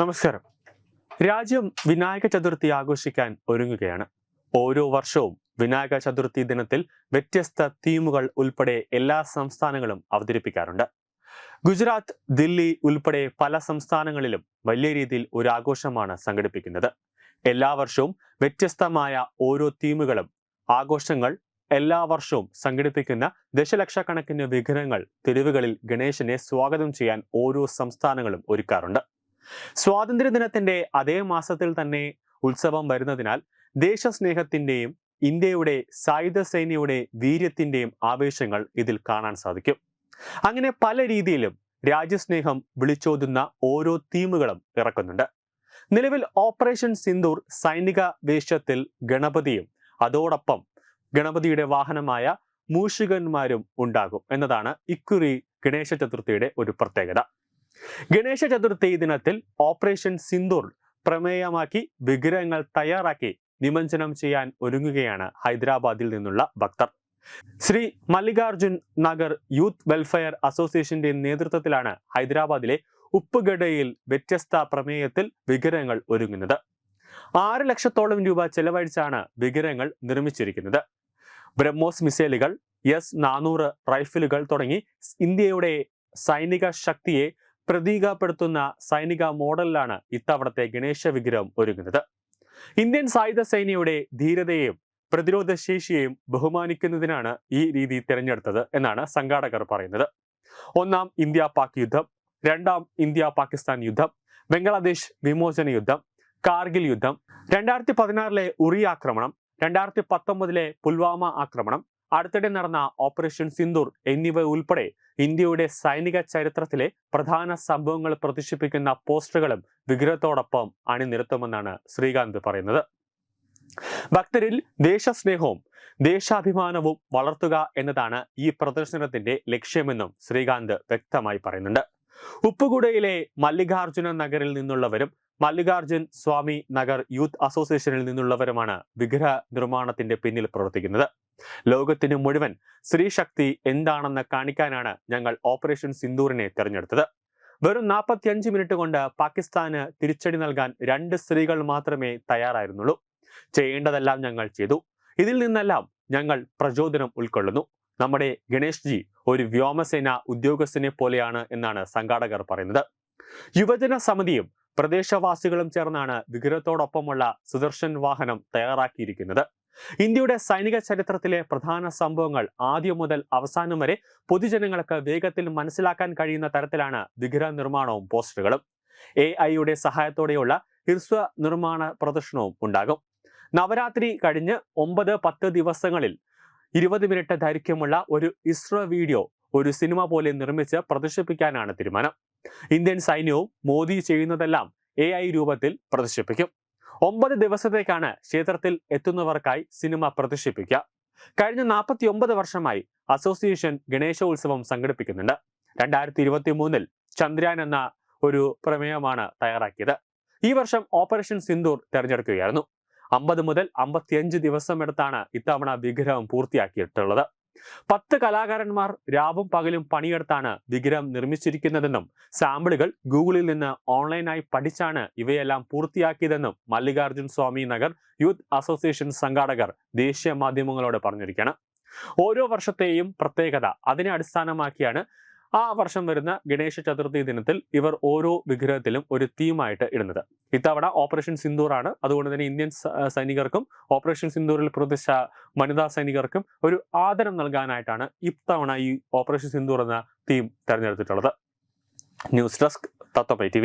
നമസ്കാരം. രാജ്യം വിനായക ചതുർത്ഥി ആഘോഷിക്കാൻ ഒരുങ്ങുകയാണ്. ഓരോ വർഷവും വിനായക ചതുർത്ഥി ദിനത്തിൽ വ്യത്യസ്ത തീമുകൾ ഉൾപ്പെടെ എല്ലാ സംസ്ഥാനങ്ങളും അവതരിപ്പിക്കാറുണ്ട്. ഗുജറാത്ത് ദില്ലി ഉൾപ്പെടെ പല സംസ്ഥാനങ്ങളിലും വലിയ രീതിയിൽ ഒരു ആഘോഷമാണ് സംഘടിപ്പിക്കുന്നത്. എല്ലാ വർഷവും വ്യത്യസ്തമായ ഓരോ തീമുകളും ആഘോഷങ്ങൾ എല്ലാ വർഷവും സംഘടിപ്പിക്കുന്ന ദശലക്ഷക്കണക്കിന് വിഗ്രഹങ്ങൾ തെരുവുകളിൽ ഗണേശനെ സ്വാഗതം ചെയ്യാൻ ഓരോ സംസ്ഥാനങ്ങളും ഒരുക്കാറുണ്ട്. സ്വാതന്ത്ര്യദിനത്തിന്റെ അതേ മാസത്തിൽ തന്നെ ഉത്സവം വരുന്നതിനാൽ ദേശസ്നേഹത്തിന്റെയും ഇന്ത്യയുടെ സായുധ സേനയുടെ വീര്യത്തിന്റെയും ആവേശങ്ങൾ ഇതിൽ കാണാൻ സാധിക്കും. അങ്ങനെ പല രീതിയിലും രാജ്യസ്നേഹം വിളിച്ചോതുന്ന ഓരോ തീമുകളും ഇറക്കുന്നുണ്ട്. നിലവിൽ ഓപ്പറേഷൻ സിന്ദൂർ സൈനിക വേഷത്തിൽ ഗണപതിയും അതോടൊപ്പം ഗണപതിയുടെ വാഹനമായ മൂഷികന്മാരും ഉണ്ടാകും എന്നതാണ് ഇക്കുറി ഗണേശ ചതുർത്ഥിയുടെ ഒരു പ്രത്യേകത. ഗണേശ ചതുർത്ഥി ദിനത്തിൽ ഓപ്പറേഷൻ സിന്ദൂർ പ്രമേയമാക്കി വിഗ്രഹങ്ങൾ തയ്യാറാക്കി നിമഞ്ജനം ചെയ്യാൻ ഒരുങ്ങുകയാണ് ഹൈദരാബാദിൽ നിന്നുള്ള ഭക്തർ. ശ്രീ മല്ലികാർജുൻ നഗർ യൂത്ത് വെൽഫെയർ അസോസിയേഷന്റെ നേതൃത്വത്തിലാണ് ഹൈദരാബാദിലെ ഉപ്പുഗഡയിൽ വ്യത്യസ്ത പ്രമേയത്തിൽ വിഗ്രഹങ്ങൾ ഒരുങ്ങുന്നത്. ആറ് ലക്ഷത്തോളം രൂപ ചെലവഴിച്ചാണ് വിഗ്രഹങ്ങൾ നിർമ്മിച്ചിരിക്കുന്നത്. ബ്രഹ്മോസ് മിസൈലുകൾ എസ് നാനൂറ് റൈഫിലുകൾ തുടങ്ങി ഇന്ത്യയുടെ സൈനിക ശക്തിയെ പ്രതീകപ്പെടുത്തുന്ന സൈനിക മോഡലിലാണ് ഇത്തവണത്തെ ഗണേശ വിഗ്രഹം ഒരുങ്ങുന്നത്. ഇന്ത്യൻ സായുധ സേനയുടെ ധീരതയെയും പ്രതിരോധ ശേഷിയെയും ബഹുമാനിക്കുന്നതിനാണ് ഈ രീതി തിരഞ്ഞെടുത്തത് എന്നാണ് സംഘാടകർ പറയുന്നത്. ഒന്നാം ഇന്ത്യ പാക് യുദ്ധം രണ്ടാം ഇന്ത്യ പാകിസ്ഥാൻ യുദ്ധം ബംഗ്ലാദേശ് വിമോചന യുദ്ധം കാർഗിൽ യുദ്ധം രണ്ടായിരത്തി പതിനാറിലെ ഉറി ആക്രമണം രണ്ടായിരത്തി പത്തൊമ്പതിലെ പുൽവാമ ആക്രമണം അടുത്തിടെ നടന്ന ഓപ്പറേഷൻ സിന്ദൂർ എന്നിവ ഉൾപ്പെടെ ഇന്ത്യയുടെ സൈനിക ചരിത്രത്തിലെ പ്രധാന സംഭവങ്ങൾ പ്രദർശിപ്പിക്കുന്ന പോസ്റ്ററുകളും വിഗ്രഹത്തോടൊപ്പം അണിനിരത്തുമെന്നാണ് ശ്രീകാന്ത് പറയുന്നത്. ഭക്തരിൽ ദേശസ്നേഹവും ദേശാഭിമാനവും വളർത്തുക എന്നതാണ് ഈ പ്രദർശനത്തിന്റെ ലക്ഷ്യമെന്നും ശ്രീകാന്ത് വ്യക്തമായി പറയുന്നുണ്ട്. ഉപ്പുകുടയിലെ മല്ലികാർജുന നഗറിൽ നിന്നുള്ളവരും മല്ലികാർജുൻ സ്വാമി നഗർ യൂത്ത് അസോസിയേഷനിൽ നിന്നുള്ളവരുമാണ് വിഗ്രഹ നിർമ്മാണത്തിന്റെ പിന്നിൽ പ്രവർത്തിക്കുന്നത്. ലോകത്തിന് മുഴുവൻ സ്ത്രീശക്തി എന്താണെന്ന് കാണിക്കാനാണ് ഞങ്ങൾ ഓപ്പറേഷൻ സിന്ദൂറിനെ തിരഞ്ഞെടുത്തത്. വെറും നാൽപ്പത്തിയഞ്ച് മിനിറ്റ് കൊണ്ട് പാകിസ്ഥാന് തിരിച്ചടി നൽകാൻ രണ്ട് സ്ത്രീകൾ മാത്രമേ തയ്യാറായിരുന്നുള്ളൂ. ചെയ്യേണ്ടതെല്ലാം ഞങ്ങൾ ചെയ്തു. ഇതിൽ നിന്നെല്ലാം ഞങ്ങൾ പ്രചോദനം ഉൾക്കൊള്ളുന്നു. നമ്മുടെ ഗണേഷ് ജി ഒരു വ്യോമസേന ഉദ്യോഗസ്ഥനെ പോലെയാണ് എന്നാണ് സംഘാടകർ പറയുന്നത്. യുവജന സമിതിയും പ്രദേശവാസികളും ചേർന്നാണ് വിഗ്രഹത്തോടൊപ്പമുള്ള സുദർശൻ വാഹനം തയ്യാറാക്കിയിരിക്കുന്നത്. ഇന്ത്യയുടെ സൈനിക ചരിത്രത്തിലെ പ്രധാന സംഭവങ്ങൾ ആദ്യം മുതൽ അവസാനം വരെ പൊതുജനങ്ങൾക്ക് വേഗത്തിൽ മനസ്സിലാക്കാൻ കഴിയുന്ന തരത്തിലാണ് വിഗ്രഹ നിർമ്മാണവും പോസ്റ്ററുകളും. എ ഐയുടെ സഹായത്തോടെയുള്ള ഹിർസ്വ നിർമ്മാണ പ്രദർശനവും ഉണ്ടാകും. നവരാത്രി കഴിഞ്ഞ് ഒമ്പത് പത്ത് ദിവസങ്ങളിൽ ഇരുപത് മിനിറ്റ് ദൈർഘ്യമുള്ള ഒരു ഇസ്രോ വീഡിയോ ഒരു സിനിമ പോലെ നിർമ്മിച്ച് പ്രദർശിപ്പിക്കാനാണ് തീരുമാനം. ഇന്ത്യൻ സൈന്യവും മോദി ചെയ്യുന്നതെല്ലാം എ ഐ രൂപത്തിൽ പ്രദർശിപ്പിക്കും. ഒമ്പത് ദിവസത്തേക്കാണ് ക്ഷേത്രത്തിൽ എത്തുന്നവർക്കായി സിനിമ പ്രദർശിപ്പിക്കുക. കഴിഞ്ഞ നാൽപ്പത്തി ഒമ്പത് വർഷമായി അസോസിയേഷൻ ഗണേശോത്സവം സംഘടിപ്പിക്കുന്നുണ്ട്. രണ്ടായിരത്തി ഇരുപത്തി മൂന്നിൽ ചന്ദ്രയാൻ എന്ന ഒരു പ്രമേയമാണ് തയ്യാറാക്കിയത്. ഈ വർഷം ഓപ്പറേഷൻ സിന്ദൂർ തെരഞ്ഞെടുക്കുകയായിരുന്നു. അമ്പത് മുതൽ അമ്പത്തിയഞ്ച് ദിവസം എടുത്താണ് ഇത്തവണ വിഗ്രഹം പൂർത്തിയാക്കിയിട്ടുള്ളത്. പത്ത് കലാകാരന്മാർ രാവും പകലും പണിയെടുത്താണ് വിഗ്രഹം നിർമ്മിച്ചിരിക്കുന്നതെന്നും സാമ്പിളുകൾ ഗൂഗിളിൽ നിന്ന് ഓൺലൈനായി പഠിച്ചാണ് ഇവയെല്ലാം പൂർത്തിയാക്കിയതെന്നും മല്ലികാർജുൻ സ്വാമി നഗർ യൂത്ത് അസോസിയേഷൻ സംഘാടകർ ദേശീയ മാധ്യമങ്ങളോട് പറഞ്ഞിരിക്കുകയാണ്. ഓരോ വർഷത്തെയും പ്രത്യേകത അതിനെ അടിസ്ഥാനമാക്കിയാണ് ആ വർഷം വരുന്ന ഗണേശ ചതുർത്ഥി ദിനത്തിൽ ഇവർ ഓരോ വിഗ്രഹത്തിലും ഒരു തീമായിട്ട് ഇടുന്നത്. ഇത്തവണ ഓപ്പറേഷൻ സിന്ദൂറാണ്. അതുകൊണ്ട് തന്നെ ഇന്ത്യൻ സൈനികർക്കും ഓപ്പറേഷൻ സിന്ദൂറിൽ പ്രവർത്തിച്ച വനിതാ സൈനികർക്കും ഒരു ആദരം നൽകാനായിട്ടാണ് ഇത്തവണ ഈ ഓപ്പറേഷൻ സിന്ദൂർ എന്ന തീം തെരഞ്ഞെടുത്തിട്ടുള്ളത്. ന്യൂസ് ഡെസ്ക് തത്വപൈ ടി